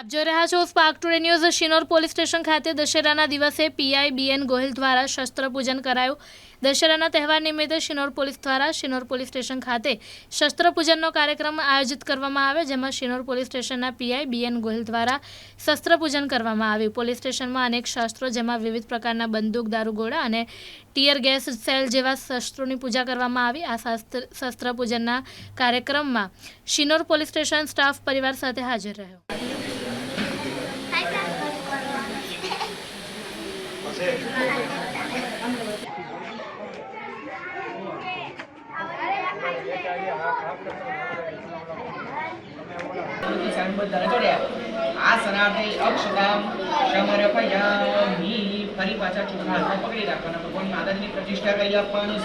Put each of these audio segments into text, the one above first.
આપ જોઈ રહ્યા છો Spark Today news, Shinor police station ખાતે દશેરાના દિવસે પીઆઈ બીએન ગોહિલ દ્વારા શસ્ત્ર પૂજન કરાયું. દશેરાના તહેવાર નિમિત્તે શિનોર પોલીસ દ્વારા શિનોર પોલીસ સ્ટેશન ખાતે શસ્ત્ર પૂજનનો કાર્યક્રમ આયોજિત કરવામાં આવ્યો જેમાં શિનોર પોલીસ સ્ટેશનના પીઆઈ બીએન ગોહિલ દ્વારા શસ્ત્ર પૂજન કરવામાં આવ્યું. પોલીસ સ્ટેશનમાં અનેક શસ્ત્રો, જેમાં વિવિધ પ્રકારના બંદૂક દારૂગોળા અને ટીયર ગેસ સેલ જેવા શસ્ત્રોની પૂજા કરવામાં આવી. આ શસ્ત્ર પૂજનના કાર્યક્રમમાં શિનોર પોલીસ સ્ટેશન સ્ટાફ પરિવાર સાથે હાજર રહ્યો. ફરી પાછા ચોખા હાથમાં પકડી રાખવાના. ભગવાન માતાજીની પ્રતિષ્ઠા કરી આપવાની.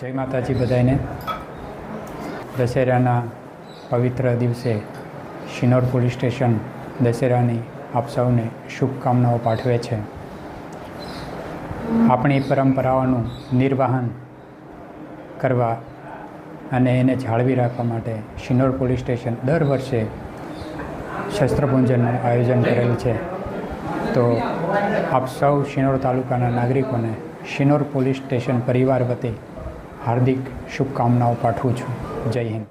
જય માતાજી બધાને દશેરાના પવિત્ર દિવસે શિનોર પોલીસ સ્ટેશન દશેરાની આપ સૌને શુભકામનાઓ પાઠવે છે. આપણી પરંપરાઓનું નિર્વહન કરવા અને એને જાળવી રાખવા માટે શિનોર પોલીસ સ્ટેશન દર વર્ષે શસ્ત્રપૂજનનું આયોજન કરેલું છે. તો આપ સૌ શિનોર તાલુકાના નાગરિકોને શિનોર પોલીસ સ્ટેશન પરિવાર વતી હાર્દિક શુભકામનાઓ પાઠવું છું. જય હિન્દ.